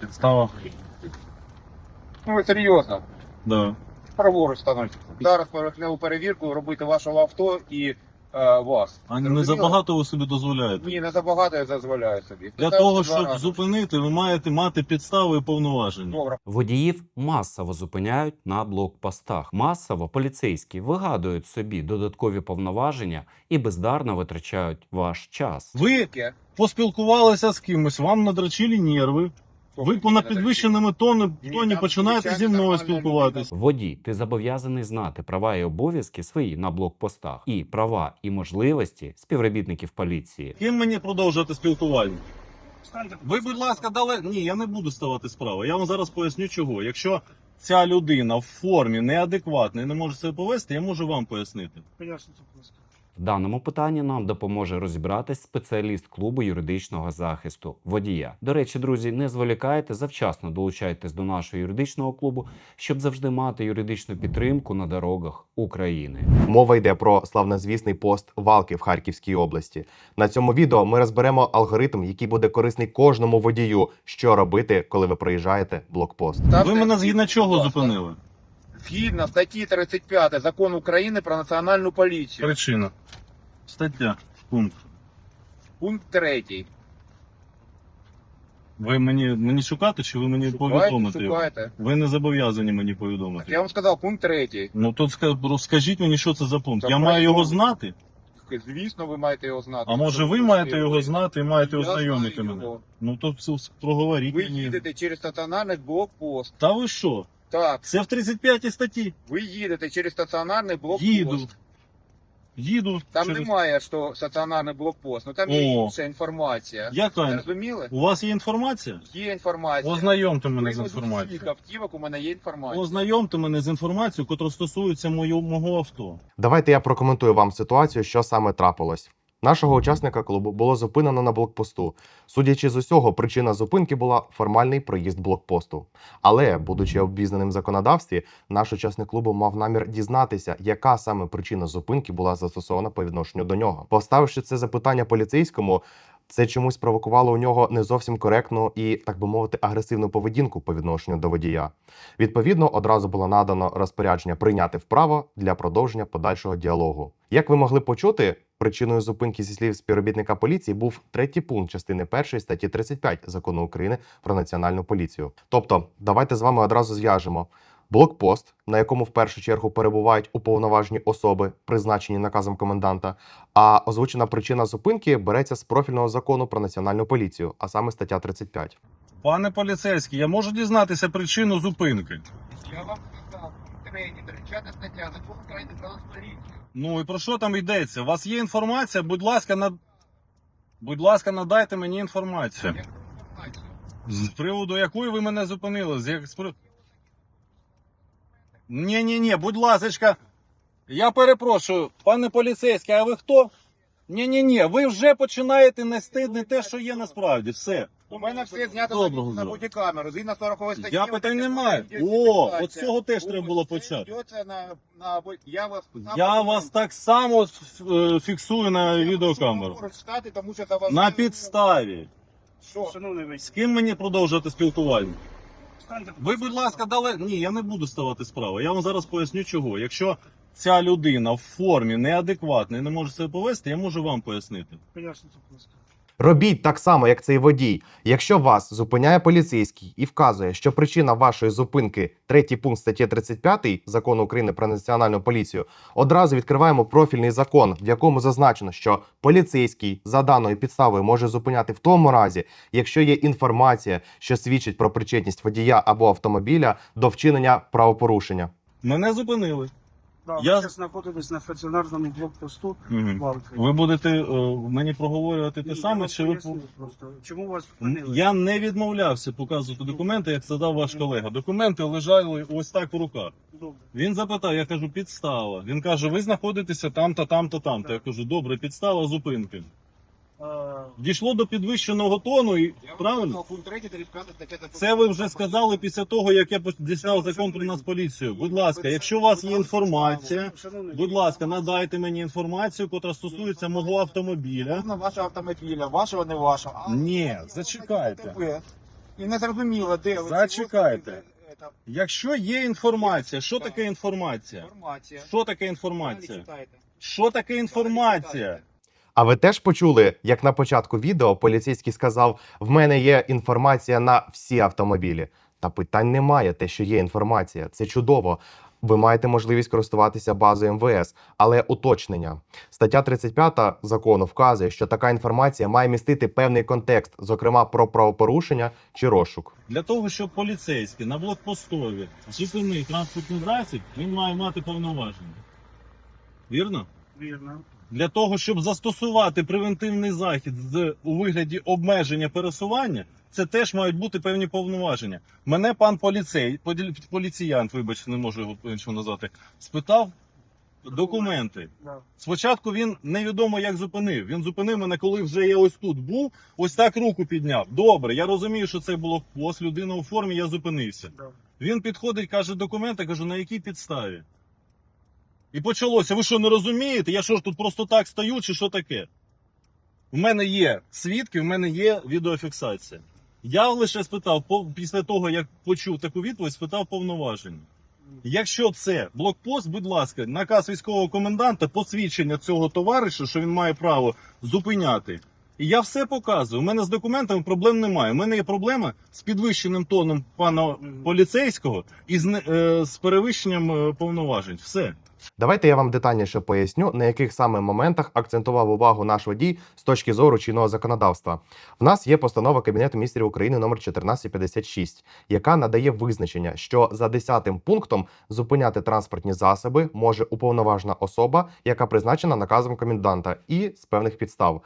Підстава. Ну, ви серйозно. Да. Праворуч становиться. Зараз поверхневу перевірку робити вашого авто і е, вас. А не Зрозуміло? забагато ви собі дозволяєте. Ні, не забагато я дозволяю собі. Для того, два щоб рази. зупинити, ви маєте мати підстави і повноваження. Добре. Водіїв масово зупиняють на блокпостах. Масово поліцейські вигадують собі додаткові повноваження і бездарно витрачають ваш час. Ви Таке. Поспілкувалися з кимось, вам надрачили нерви. Ви по на підвищеному тоні, тоні починаєте зі мною нормальна спілкуватись. Водій, ти зобов'язаний знати права і обов'язки свої на блокпостах і права і можливості співробітників поліції. Ким мені продовжувати спілкування? Ви, будь ласка, дали. Ні, я не буду ставати справи. Я вам зараз поясню, чого. Якщо ця людина в формі неадекватна і не може себе повести, я можу вам пояснити. Поясніть, будь ласка. В даному питанні нам допоможе розібратись спеціаліст клубу юридичного захисту водія. До речі, друзі, не зволікайте, завчасно долучайтесь до нашого юридичного клубу, щоб завжди мати юридичну підтримку на дорогах України. Мова йде про славнозвісний пост Валки в Харківській області. На цьому відео ми розберемо алгоритм, який буде корисний кожному водію, що робити, коли ви проїжджаєте блокпост. Ви мене згідно чого зупинили? Згідно статті 35 Закону України про національну поліцію. Причина. Стаття. Пункт. Пункт 3. Ви мені мені шукати чи ви мені Шукайте, повідомити? шукайте. Ви не зобов'язані мені повідомити. я вам сказав, пункт 3. Ну то ска- розкажіть мені, що це за пункт. Це я маю його що? знати. Звісно, ви маєте його знати. А може ви маєте його знати і маєте Я ознайомити знаю мене? його. Ну то це проговоріть Ви мені. їдете через стаціонарний блокпост. Та ви що? Так, Це в 35 статті. ви їдете через стаціонарний блокпост. Їду. Їду. Там через- немає, що стаціонарний блокпост, ну там є О. інша інформація. Яка? Зрозуміли? У вас є інформація? Є інформація. Ознайомте мене з Приводу інформацією. всіх автівок у мене є інформація. Ознайомте мене з інформацією, яка стосується мого, мого авто. Давайте я прокоментую вам ситуацію, що саме трапилось. Нашого учасника клубу було зупинено на блокпосту. Судячи з усього, причина зупинки була формальний проїзд блокпосту. Але, будучи обізнаним в законодавстві, наш учасник клубу мав намір дізнатися, яка саме причина зупинки була застосована по відношенню до нього. Поставивши це запитання поліцейському, це чомусь провокувало у нього не зовсім коректну і, так би мовити, агресивну поведінку по відношенню до водія. Відповідно, одразу було надано розпорядження прийняти вправо для продовження подальшого діалогу. Як ви могли почути, причиною зупинки зі слів співробітника поліції був третій пункт частини 1 статті 35 закону України про національну поліцію. Тобто, давайте з вами одразу зв'яжемо. Блокпост, на якому в першу чергу перебувають уповноважені особи, призначені наказом коменданта. А озвучена причина зупинки береться з профільного закону про національну поліцію, а саме стаття 35. Пане поліцейський, я можу дізнатися причину зупинки. Я вам сказав, 3, 30 стаття, закон України про нас. Ну і про що там йдеться? У вас є інформація? Будь ласка, на... будь ласка, надайте мені інформацію. Яку інформацію? З приводу якої ви мене зупинили? З як... Ні, ні, ні, будь ласочка. Я перепрошую, пане поліцейський, а ви хто? Ні, ні, ні, ви вже починаєте нести не те, що є насправді. Все. У мене все знято Доброго на, здоров'я. будь-камеру. Згідно 40 статті. Я питань не маю. О, от з цього теж треба було почати. На, на, бу- я вас, Я вас так само е, фіксую на відеокамеру. Тому що. На підставі. Що? Шановний ви, З ким мені продовжувати спілкування? Ви, будь ласка, дали. Ні, я не буду ставати справи. Я вам зараз поясню, чого. Якщо ця людина в формі неадекватна і не може себе повести, я можу вам пояснити. Поясніть, будь ласка. Робіть так само, як цей водій. Якщо вас зупиняє поліцейський і вказує, що причина вашої зупинки третій пункт статті 35 закону України про національну поліцію, одразу відкриваємо профільний закон, в якому зазначено, що поліцейський за даною підставою може зупиняти в тому разі, якщо є інформація, що свідчить про причетність водія або автомобіля до вчинення правопорушення. Мене зупинили. Да, Я- Ви зараз знаходитесь на стаціонарному блокпосту Валки. Ви будете е, мені проговорювати те Ні, саме, вам чи ви просто, чому вас зупинили? я не відмовлявся показувати документи, як це дав ваш колега. Документи лежали ось так в руках. Добре. Він запитав, я кажу, підстава. Він каже, ви знаходитеся там-то, там-то, там-то. Я кажу, добре, підстава зупинки. Дійшло до підвищеного тону і правильно? Пункт 3, 35 стаття Це ви вже сказали після того, як я дістав закон про нас поліцію. Будь ласка, якщо у вас є інформація, будь ласка, надайте мені інформацію, котра стосується мого автомобіля. Можна вашого автомобіля, вашого не вашого. а Ні, зачекайте. І не зрозуміло, де ви. Зачекайте. Це Якщо є інформація, що таке інформація? Інформація. Що таке Далі інформація? читайте. Що таке інформація? А ви теж почули, як на початку відео поліцейський сказав: в мене є інформація на всі автомобілі. Та питань немає, те, що є інформація. Це чудово. Ви маєте можливість користуватися базою МВС, але уточнення. Стаття 35 закону вказує, що така інформація має містити певний контекст, зокрема про правопорушення чи розшук. Для того, щоб поліцейський на блокпостові зупинив транспортний засіб, він має мати повноваження. Вірно? Вірно. Для того, щоб застосувати превентивний захід з у вигляді обмеження пересування, це теж мають бути певні повноваження. Мене пан поліцей, полі- поліціянт, вибачте, не можу його по-іншому назвати, спитав документи. Спочатку він невідомо як зупинив. Він зупинив мене, коли вже я ось тут був, ось так руку підняв. Добре, я розумію, що це було ось людина у формі, я зупинився. Він підходить, каже документи, кажу, на якій підставі? І почалося. Ви що не розумієте? Я що ж тут просто так стою, чи що таке? У мене є свідки, в мене є відеофіксація. Я лише спитав, після того, як почув таку відповідь, спитав повноваження. Якщо це блокпост, будь ласка, наказ військового коменданта, посвідчення цього товариша, що він має право зупиняти. І я все показую. У мене з документами проблем немає. У мене є проблема з підвищеним тоном пана поліцейського і з, е, з перевищенням е, повноважень. Все. Давайте я вам детальніше поясню, на яких саме моментах акцентував увагу наш водій з точки зору чинного законодавства. В нас є постанова Кабінету міністрів України номер 1456, яка надає визначення, що за 10 пунктом зупиняти транспортні засоби може уповноважена особа, яка призначена наказом коменданта, і з певних підстав.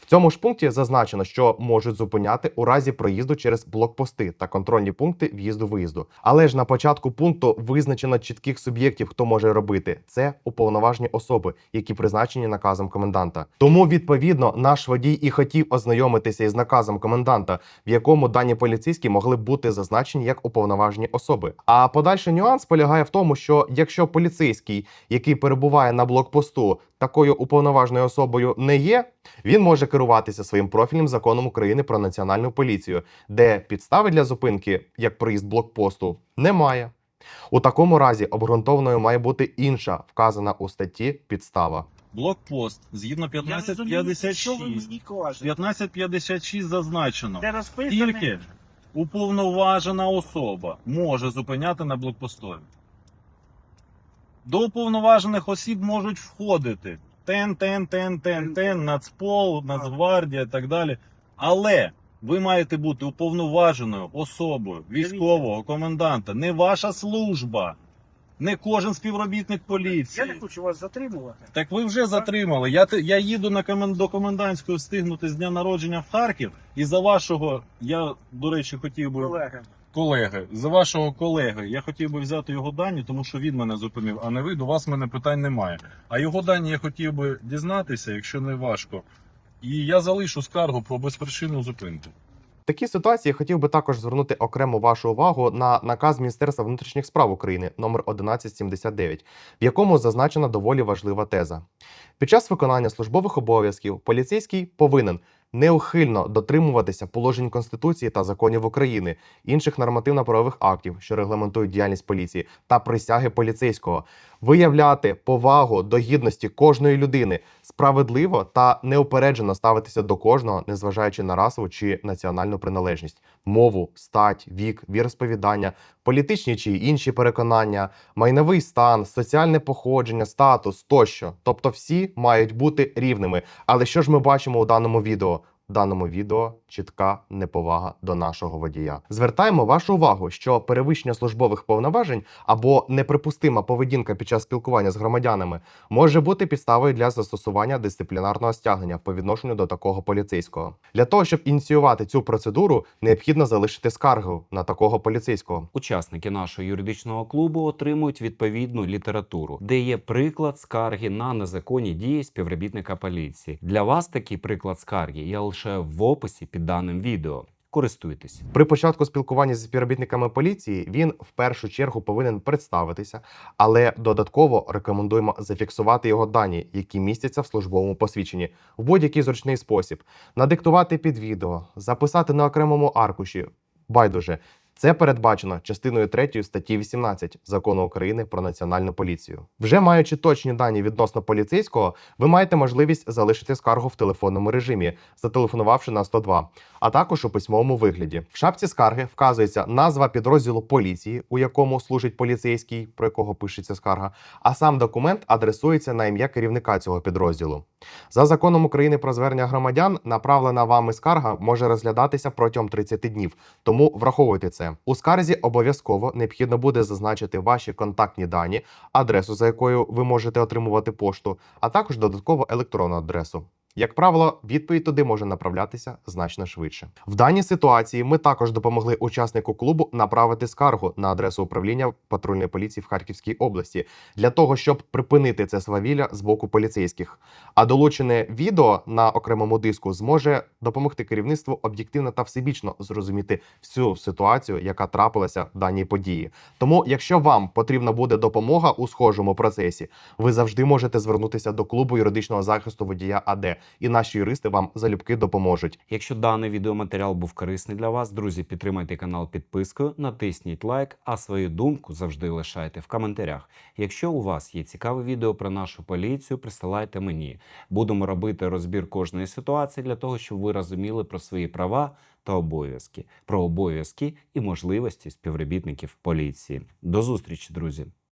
В цьому ж пункті зазначено, що можуть зупиняти у разі проїзду через блокпости та контрольні пункти в'їзду-виїзду. Але ж на початку пункту визначено чітких суб'єктів, хто може робити це уповноважені особи, які призначені наказом коменданта. Тому відповідно наш водій і хотів ознайомитися із наказом коменданта, в якому дані поліцейські могли бути зазначені як уповноважені особи. А подальший нюанс полягає в тому, що якщо поліцейський, який перебуває на блокпосту, такою уповноваженою особою не є, він може керуватися своїм профільним законом України про національну поліцію, де підстави для зупинки, як проїзд блокпосту, немає. У такому разі обґрунтованою має бути інша вказана у статті підстава. Блокпост згідно Я розумію, Що ви 1556. 1556 зазначено. Де розписано? Тільки уповноважена особа може зупиняти на блокпостові. До уповноважених осіб можуть входити ТЕН, ТЕН, ТЕН, ТЕН, ТЕН, Нацпол, Нацгвардія і так далі. Але ви маєте бути уповноваженою особою військового коменданта, не ваша служба, не кожен співробітник поліції. Я не хочу вас затримувати. Так ви вже затримали. Я, я їду на комен, до комендантської встигнути з дня народження в Харків, і за вашого, я, до речі, хотів би Колеги. за вашого колеги, я хотів би взяти його дані, тому що він мене зупинив, а не ви, до вас мене питань немає. А його дані я хотів би дізнатися, якщо не важко. І я залишу скаргу про безпричинну зупинку. В такій ситуації я хотів би також звернути окремо вашу увагу на наказ Міністерства внутрішніх справ України номер 1179, в якому зазначена доволі важлива теза. Під час виконання службових обов'язків поліцейський повинен неухильно дотримуватися положень Конституції та законів України, інших нормативно-правових актів, що регламентують діяльність поліції, та присяги поліцейського, виявляти повагу до гідності кожної людини, справедливо та неупереджено ставитися до кожного, незважаючи на расову чи національну приналежність, мову, стать, вік, віросповідання, політичні чи інші переконання, майновий стан, соціальне походження, статус тощо. Тобто всі мають бути рівними. Але що ж ми бачимо у даному відео? В даному відео чітка неповага до нашого водія. Звертаємо вашу увагу, що перевищення службових повноважень або неприпустима поведінка під час спілкування з громадянами може бути підставою для застосування дисциплінарного стягнення по відношенню до такого поліцейського. Для того щоб ініціювати цю процедуру, необхідно залишити скаргу на такого поліцейського. Учасники нашого юридичного клубу отримують відповідну літературу, де є приклад скарги на незаконні дії співробітника поліції. Для вас такий приклад скарги є лише в описі під даним відео. Користуйтесь. При початку спілкування зі співробітниками поліції він в першу чергу повинен представитися, але додатково рекомендуємо зафіксувати його дані, які містяться в службовому посвідченні, в будь-який зручний спосіб, надиктувати під відео, записати на окремому аркуші. Байдуже. Це передбачено частиною 3 статті 18 закону України про національну поліцію. Вже маючи точні дані відносно поліцейського, ви маєте можливість залишити скаргу в телефонному режимі, зателефонувавши на 102, а також у письмовому вигляді. В шапці скарги вказується назва підрозділу поліції, у якому служить поліцейський, про якого пишеться скарга, а сам документ адресується на ім'я керівника цього підрозділу. За законом України про звернення громадян, направлена вами скарга може розглядатися протягом 30 днів. Тому враховуйте це. У скарзі обов'язково необхідно буде зазначити ваші контактні дані, адресу, за якою ви можете отримувати пошту, а також додатково електронну адресу. Як правило, відповідь туди може направлятися значно швидше. В даній ситуації ми також допомогли учаснику клубу направити скаргу на адресу управління патрульної поліції в Харківській області для того, щоб припинити це свавілля з боку поліцейських. А долучене відео на окремому диску зможе допомогти керівництву об'єктивно та всебічно зрозуміти всю ситуацію, яка трапилася в даній події. Тому, якщо вам потрібна буде допомога у схожому процесі, ви завжди можете звернутися до клубу юридичного захисту водія АД, і наші юристи вам залюбки допоможуть. Якщо даний відеоматеріал був корисний для вас, друзі, підтримайте канал підпискою, натисніть лайк, а свою думку завжди лишайте в коментарях. Якщо у вас є цікаве відео про нашу поліцію, присилайте мені. Будемо робити розбір кожної ситуації для того, щоб ви розуміли про свої права та обов'язки, про обов'язки і можливості співробітників поліції. До зустрічі, друзі!